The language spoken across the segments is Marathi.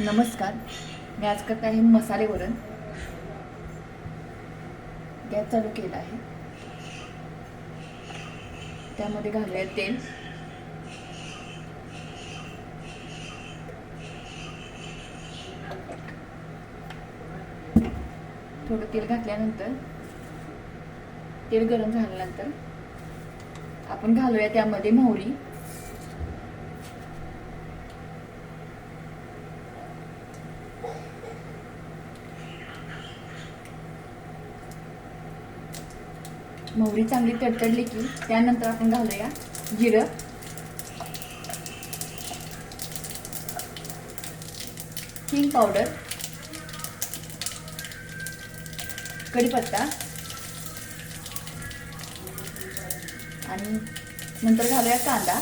नमस्कार. मी आज करत आहे मसाले वरण. गॅस चालू केला आहे. त्यामध्ये घालूया तेल. थोडं तेल घातल्यानंतर तेल गरम झाल्यानंतर आपण घालूया त्यामध्ये मोहरी. मोहरी चांगली तडतडली की त्यानंतर आपण घालूया जिरं. हिंग पावडर. कढीपत्ता. आणि नंतर घालूया कांदा.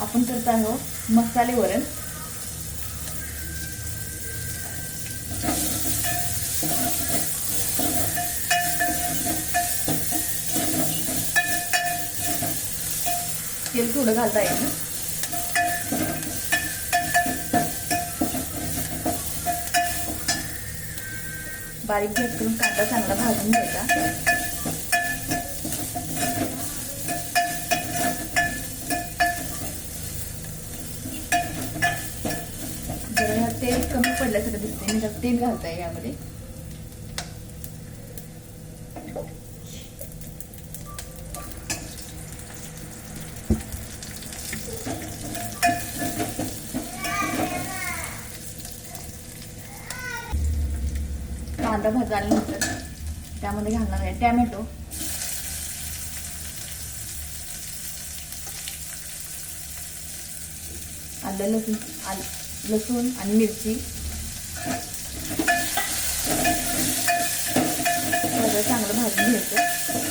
आपण करत आहोत मसाले वरण तेल थोडं घालता येईल. बारीक गॅस करून कांदा चांगला भाजून घ्यायचा. जरा तेल कमी पडल्यासारखं दिसते मी त्यात तेल घालताय यामध्ये. कांदा भाजल्यानंतर त्यामध्ये घालणार आहे. टॅमॅटो. आलं लसूण आल लसूण आणि मिरची. सगळं चांगलं भाजून घ्यायचं.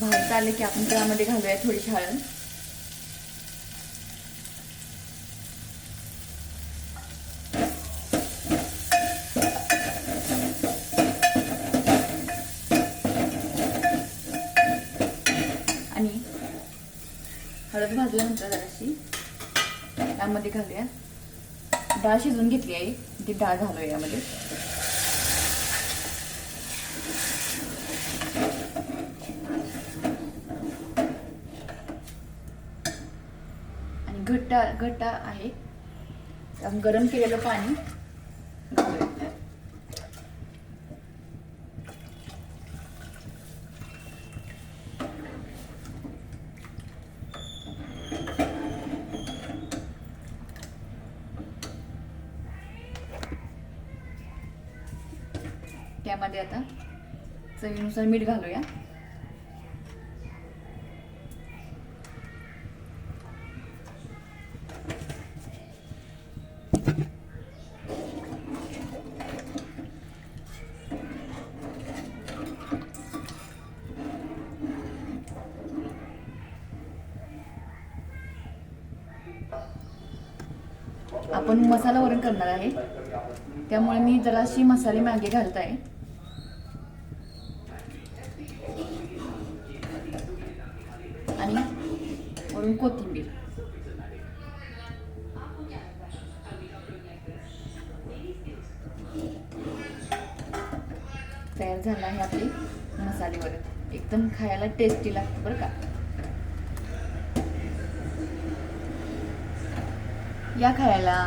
भात आले की आपण त्यामध्ये घालूया थोडीशी हळद. आणि हळद भाजल्यानंतर जराशी त्यामध्ये घालूया. डाळ शिजवून घेतली आहे. ती डाळ घालूया यामध्ये. घट्ट घट्ट आहे. गरम केलेलं पाणी घालूया. त्यामध्ये आता चवीनुसार मीठ घालूया. आपण मसाला वरण करणार आहे. त्यामुळे मी जराशी मसाले मागे घालत आहे आणि वरून कोथिंबीर. तयार झाला आहे आपली मसाले वरण. एकदम खायला टेस्टी लागतं बरं का? या खायला